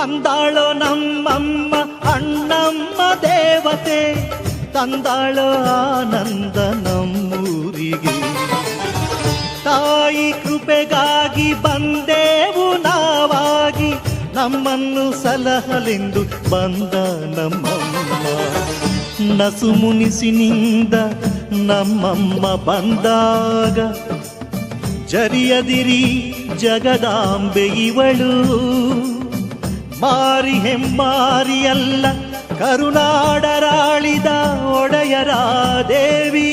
ಬಂದಾಳೋ ನಮ್ಮಮ್ಮ, ಅಣ್ಣಮ್ಮ ದೇವತೆ. ತಂದಾಳೋ ಆನಂದ ನಮ್ಮೂರಿಗೆ. ತಾಯಿ ಕೃಪೆಗಾಗಿ ಬಂದೆವು ನಾವಾಗಿ. ನಮ್ಮನ್ನು ಸಲಹಲೆಂದು ಬಂದ ನಮ್ಮಮ್ಮ. ನಸು ಮುನಿಸಿನಿಂದ ನಮ್ಮಮ್ಮ ಬಂದಾಗ. ಜರಿಯದಿರಿ ಜಗದಾಂಬೆ ಇವಳು. ಮಾರಿ ಹೆಮ್ಮಾರಿಯಲ್ಲ ಕರುನಾಡರಾಳಿದ ಒಡೆಯರ ದೇವಿ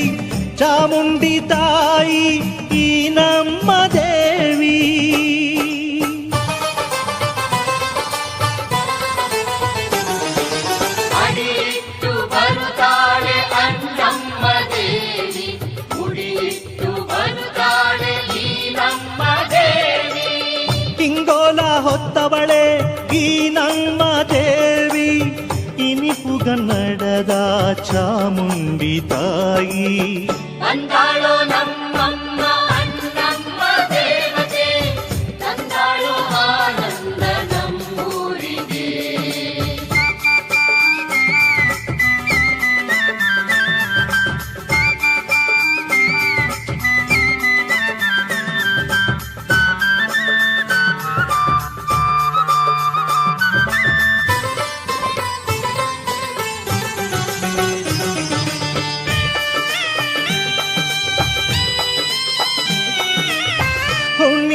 ಚಾಮುಂಡಿ ತಾಯಿ ಈ ನಮ್ಮ ದೇವಿ. ಹೊತ್ತವಳೆ ನಮ್ಮ ದೇವಿ ಇನಿಪುಗನ್ನಡದ ಚಾಮುಂಡಿ ತಾಯಿ. ಬಂದಾಳೋ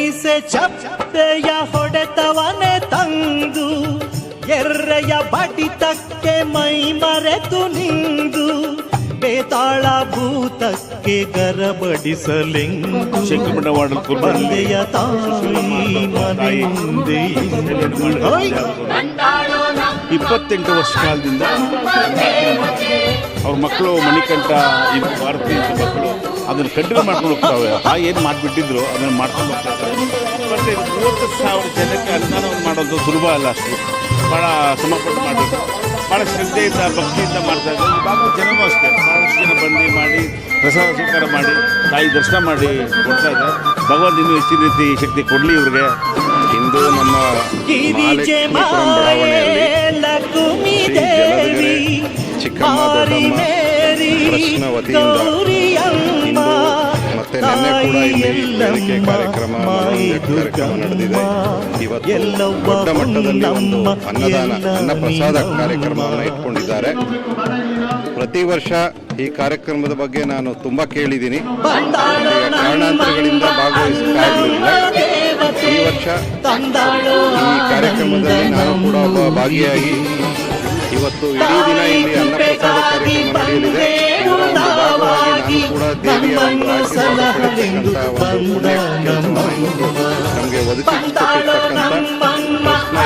ಹುಣ್ಣಿಸೆ ಚಪ್ಪೆಯ ಹೊಡೆತವನೆ ತಂದು, ಎರ್ರೆಯ ಬಡಿತಕ್ಕೆ ಮೈ ಮರೆತು ನಿಂದು, ಬೇತಾಳ ಭೂತಕ್ಕೆ ಗರಬಡಿಸಲಿಂಗು ಬಂದೆಯ ತಾಯಿ ಮುಂದೆ ಇಪ್ಪತ್ತೆಂಟು ವರ್ಷ ಕಾಲದಿಂದ ಅವ್ರ ಮಕ್ಕಳು ಮಣಿಕಂಠ ಇದು ಭಾರತೀಯ ಮಕ್ಕಳು ಅದನ್ನು ಕಂಟಿನ್ಯೂ ಮಾಡ್ಕೊಂಡು ಹೋಗ್ತಾವೆ. ಆ ಏನು ಮಾಡಿಬಿಟ್ಟಿದ್ರು ಅದನ್ನು ಮಾಡ್ಕೊಂಡು ಹೋಗ್ತಾರೆ ಮತ್ತು ಮೂವತ್ತು ಸಾವಿರ ಜನಕ್ಕೆ ಅನುದಾನವನ್ನು ಮಾಡೋದು ಸುಲಭ ಅಲ್ಲ ಅಷ್ಟು. ಭಾಳ ಸಮರ್ಪಣೆ ಮಾಡಬೇಕು ಭಾಳ ಶ್ರದ್ಧೆಯಿಂದ ಭಕ್ತಿಯಿಂದ ಮಾಡ್ತಾ ಇದ್ದಾರೆ. ಇವಾಗ ಜನವೂ ಅಷ್ಟೇ. ಭಾಳಷ್ಟು ಜನ ಬಂದು ಮಾಡಿ ಪ್ರಸಾದ ಸ್ವೀಕಾರ ಮಾಡಿ ತಾಯಿ ದರ್ಶನ ಮಾಡಿ ಕೊಡ್ತಾ ಇದ್ದಾರೆ. ಭಗವಂತ ಇನ್ನೂ ಹೆಚ್ಚಿನ ರೀತಿ ಶಕ್ತಿ ಕೊಡಲಿ ಇವ್ರಿಗೆ. ಇಂದು ನಮ್ಮ ಬಡಾವಣೆಯಲ್ಲಿ ಶ್ರೀ ದೇವಿ ಚಿಕ್ಕಮ್ಮ ಮೇರಿ ಗೌರಿಯಮ್ಮ ಮತ್ತೆ ನಿನ್ನೆ ಕೂಡ ಇಲ್ಲಿ ಕಾರ್ಯಕ್ರಮ ಕಾರ್ಯಕ್ರಮ ನಡೆದಿದೆ. ಇವತ್ತು ದೊಡ್ಡ ಮಟ್ಟದಲ್ಲಿ ಒಂದು ಅನ್ನದಾನ ಅನ್ನಪ್ರಸಾದ ಕಾರ್ಯಕ್ರಮವನ್ನು ಇಟ್ಕೊಂಡಿದ್ದಾರೆ. ಪ್ರತಿ ವರ್ಷ ಈ ಕಾರ್ಯಕ್ರಮದ ಬಗ್ಗೆ ನಾನು ತುಂಬಾ ಕೇಳಿದ್ದೀನಿ. ಕಾರಣಾಂತರಗಳಿಂದ ಭಾಗವಹಿಸಕ್ಕಾಗಲಿಲ್ಲ. ಈ ವರ್ಷ ಈ ಕಾರ್ಯಕ್ರಮದಲ್ಲಿ ನಾನು ಕೂಡ ಒಬ್ಬ ಭಾಗಿಯಾಗಿ ಇವತ್ತು ಇಡೀ ದಿನ ಇಲ್ಲಿ ಅನ್ನಪ್ರಸಾದ ಕಾರ್ಯಕ್ರಮ ನಡೆಯಲಿದೆ ನಾನು ಕೂಡ ದೇವಿಯ ಒಂದು ಆಶೀರ್ವಾದ ಒಂದು ಪುಣ್ಯ ನಮಗೆ ಒದಗಿಸಿಕೊಟ್ಟಿರ್ತಕ್ಕಂಥ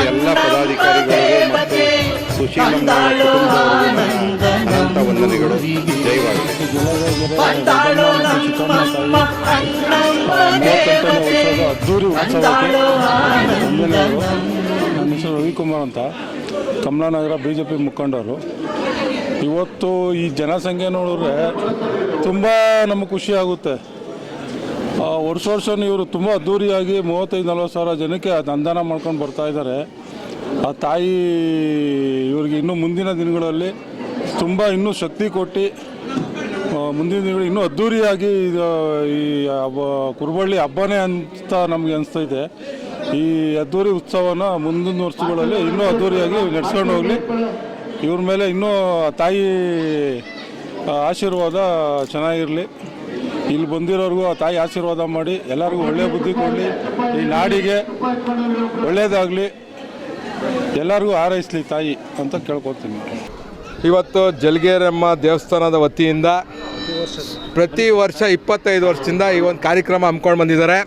ಎಲ್ಲ ಪದಾಧಿಕಾರಿಗಳಿಗೆ ಮತ್ತು ಸುಶೀಲಮ್ಮ ಕುಟುಂಬದವರಿಗೂ ಅನಂತ ವಂದನೆಗಳು ಜಯವಾಗಲಿ ಮೂವತ್ತೆಂಟನೇ ವರ್ಷದ ಅದ್ದೂರಿ ಉತ್ಸವಕ್ಕೆ ವಂದನೆಗಳು ನನ್ನ ಹೆಸರು ರವಿಕುಮಾರ್ ಅಂತ. ಕಮಲಾನಗರ ಬಿ ಜೆ ಪಿ ಮುಖಂಡರು. ಇವತ್ತು ಈ ಜನಸಂಖ್ಯೆ ನೋಡಿದ್ರೆ ತುಂಬ ನಮಗೆ ಖುಷಿ ಆಗುತ್ತೆ. ವರ್ಷ ವರ್ಷ ವರ್ಷನೂ ಇವರು ತುಂಬ ಅದ್ದೂರಿಯಾಗಿ ಮೂವತ್ತೈದು ನಲ್ವತ್ತು ಸಾವಿರ ಜನಕ್ಕೆ ಅದು ಅನುದಾನ ಮಾಡ್ಕೊಂಡು ಬರ್ತಾ ಇದ್ದಾರೆ. ಆ ತಾಯಿ ಇವ್ರಿಗೆ ಇನ್ನೂ ಮುಂದಿನ ದಿನಗಳಲ್ಲಿ ತುಂಬ ಇನ್ನೂ ಶಕ್ತಿ ಕೊಟ್ಟು ಮುಂದಿನ ದಿನಗಳು ಇನ್ನೂ ಅದ್ಧೂರಿಯಾಗಿ ಈ, ಹಬ್ಬ, ಕುರುಬಳ್ಳಿ ಹಬ್ಬನೇ ಅಂತ ನಮಗೆ ಅನಿಸ್ತೈತೆ. ಈ ಅದ್ದೂರಿ ಉತ್ಸವನ ಮುಂದಿನ ವರ್ಷಗಳಲ್ಲಿ ಇನ್ನೂ ಅದ್ದೂರಿಯಾಗಿ ನಡ್ಸ್ಕೊಂಡು ಹೋಗಲಿ. ಇವ್ರ ಮೇಲೆ ಇನ್ನೂ ತಾಯಿ ಆಶೀರ್ವಾದ ಚೆನ್ನಾಗಿರಲಿ. ಇಲ್ಲಿ ಬಂದಿರೋರಿಗೂ ಆ ತಾಯಿ ಆಶೀರ್ವಾದ ಮಾಡಿ, ಎಲ್ಲರಿಗೂ ಒಳ್ಳೆಯ ಬುದ್ಧಿ ಕೊಡಲಿ. ಈ ನಾಡಿಗೆ ಒಳ್ಳೆಯದಾಗಲಿ ಎಲ್ಲರಿಗೂ ಹಾರೈಸಲಿ ತಾಯಿ ಅಂತ ಕೇಳ್ಕೊತೀನಿ ಇವತ್ತು ಜಲಗೇರಮ್ಮ ದೇವಸ್ಥಾನದ ವತಿಯಿಂದ ಪ್ರತಿ ವರ್ಷ ಇಪ್ಪತ್ತೈದು ವರ್ಷದಿಂದ ಈ ಒಂದು ಕಾರ್ಯಕ್ರಮ ಹಮ್ಮಿಕೊಂಡು ಬಂದಿದ್ದಾರೆ.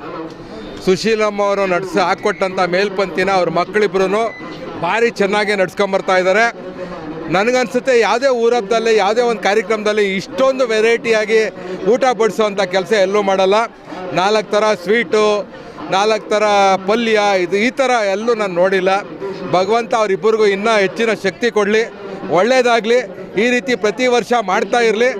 ಸುಶೀಲಮ್ಮ ಅವರು ನಡೆಸಿ ಹಾಕ್ಕೊಟ್ಟಂಥ ಮೇಲ್ಪಂಥಿನ ಅವ್ರ ಮಕ್ಕಳಿಬ್ರು ಭಾರಿ ಚೆನ್ನಾಗಿ ನಡ್ಸ್ಕೊಂಬರ್ತಾ ಇದ್ದಾರೆ. ನನಗನ್ಸುತ್ತೆ ಯಾವುದೇ ಊರಬ್ಬದಲ್ಲಿ ಯಾವುದೇ ಒಂದು ಕಾರ್ಯಕ್ರಮದಲ್ಲಿ ಇಷ್ಟೊಂದು ವೆರೈಟಿಯಾಗಿ ಊಟ ಬಡಿಸೋವಂಥ ಕೆಲಸ ಎಲ್ಲೂ ಮಾಡಲ್ಲ. ನಾಲ್ಕು ಥರ ಸ್ವೀಟು, ನಾಲ್ಕು ಥರ ಪಲ್ಯ, ಇದು ಈ ಥರ ಎಲ್ಲೂ ನಾನು ನೋಡಿಲ್ಲ. ಭಗವಂತ ಅವರಿಬ್ಬರಿಗೂ ಇನ್ನೂ ಹೆಚ್ಚಿನ ಶಕ್ತಿ ಕೊಡಲಿ. ಒಳ್ಳೆಯದಾಗಲಿ ಈ ರೀತಿ ಪ್ರತಿ ವರ್ಷ ಮಾಡ್ತಾ ಇರಲಿ.